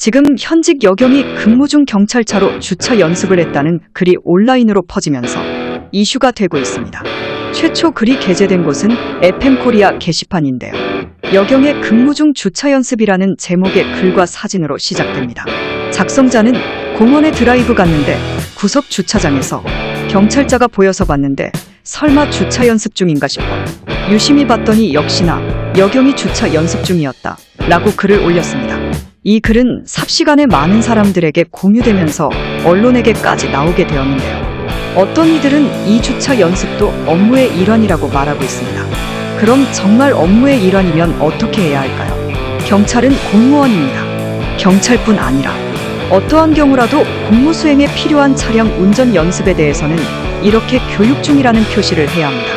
지금 현직 여경이 근무 중 경찰차로 주차 연습을 했다는 글이 온라인으로 퍼지면서 이슈가 되고 있습니다. 최초 글이 게재된 곳은 FM 코리아 게시판인데요. 여경의 근무 중 주차 연습이라는 제목의 글과 사진으로 시작됩니다. 작성자는 공원에 드라이브 갔는데 구석 주차장에서 경찰차가 보여서 봤는데 설마 주차 연습 중인가 싶어 유심히 봤더니 역시나 여경이 주차 연습 중이었다 라고 글을 올렸습니다. 이 글은 삽시간에 많은 사람들에게 공유되면서 언론에게까지 나오게 되었는데요. 어떤 이들은 이 주차 연습도 업무의 일환이라고 말하고 있습니다. 그럼 정말 업무의 일환이면 어떻게 해야 할까요? 경찰은 공무원입니다. 경찰뿐 아니라 어떠한 경우라도 공무 수행에 필요한 차량 운전 연습에 대해서는 이렇게 교육 중이라는 표시를 해야 합니다.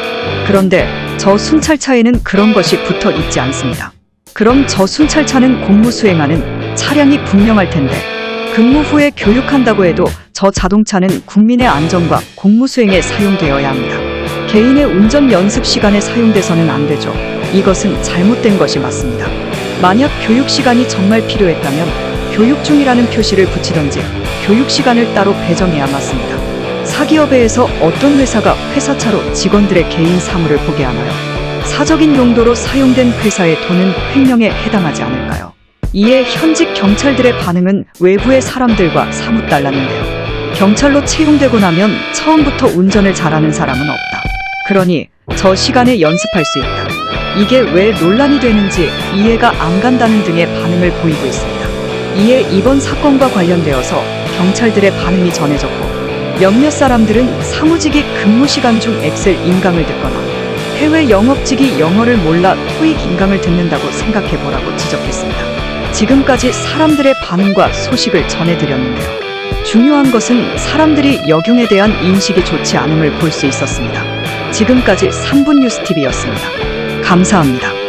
그런데 저 순찰차에는 그런 것이 붙어 있지 않습니다. 그럼 저 순찰차는 공무 수행하는 차량이 분명할 텐데 근무 후에 교육한다고 해도 저 자동차는 국민의 안전과 공무 수행에 사용되어야 합니다. 개인의 운전 연습 시간에 사용돼서는 안 되죠. 이것은 잘못된 것이 맞습니다. 만약 교육 시간이 정말 필요했다면 교육 중이라는 표시를 붙이던지 교육 시간을 따로 배정해야 맞습니다. 사기업에서 어떤 회사가 회사차로 직원들의 개인 사무를 보게 하나요? 사적인 용도로 사용된 회사의 돈은 횡령에 해당하지 않을까요? 이에 현직 경찰들의 반응은 외부의 사람들과 사뭇 달랐는데요. 경찰로 채용되고 나면 처음부터 운전을 잘하는 사람은 없다. 그러니 저 시간에 연습할 수 있다. 이게 왜 논란이 되는지 이해가 안 간다는 등의 반응을 보이고 있습니다. 이에 이번 사건과 관련되어서 경찰들의 반응이 전해졌고 몇몇 사람들은 사무직이 근무 시간 중 엑셀 인강을 듣거나 해외 영업직이 영어를 몰라 토익 인강을 듣는다고 생각해 보라고 지적했습니다. 지금까지 사람들의 반응과 소식을 전해드렸는데요. 중요한 것은 사람들이 여경에 대한 인식이 좋지 않음을 볼 수 있었습니다. 지금까지 3분 뉴스TV였습니다. 감사합니다.